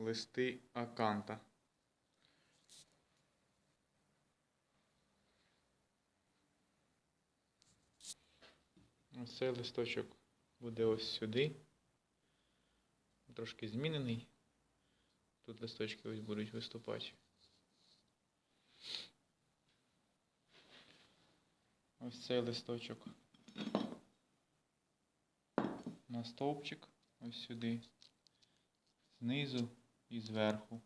листи аканта. Ось цей листочок буде ось сюди. Трошки змінений. Тут листочки ось будуть виступати. Ось цей листочок на стовпчик, ось сюди, знизу і зверху,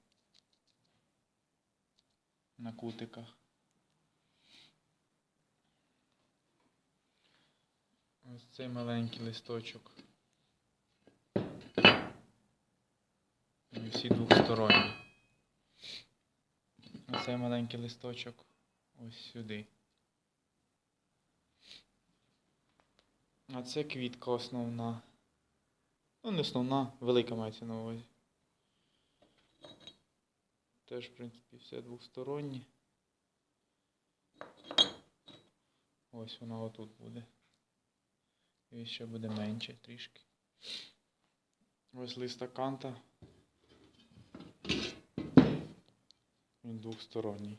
на кутиках. Ось цей маленький листочок. І всі двохсторонні. Оцей маленький листочок ось сюди. А це квітка основна. Ну, не основна, велика мається на увазі. Теж, в принципі, все двостороннє. Ось вона отут буде. І ще буде менше трішки. Ось лист аканта. Він двосторонній.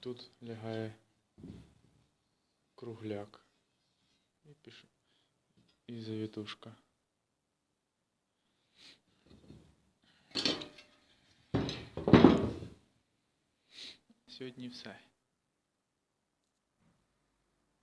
Тут лягає кругляк. І піш... І завітушка. Сьогодні все.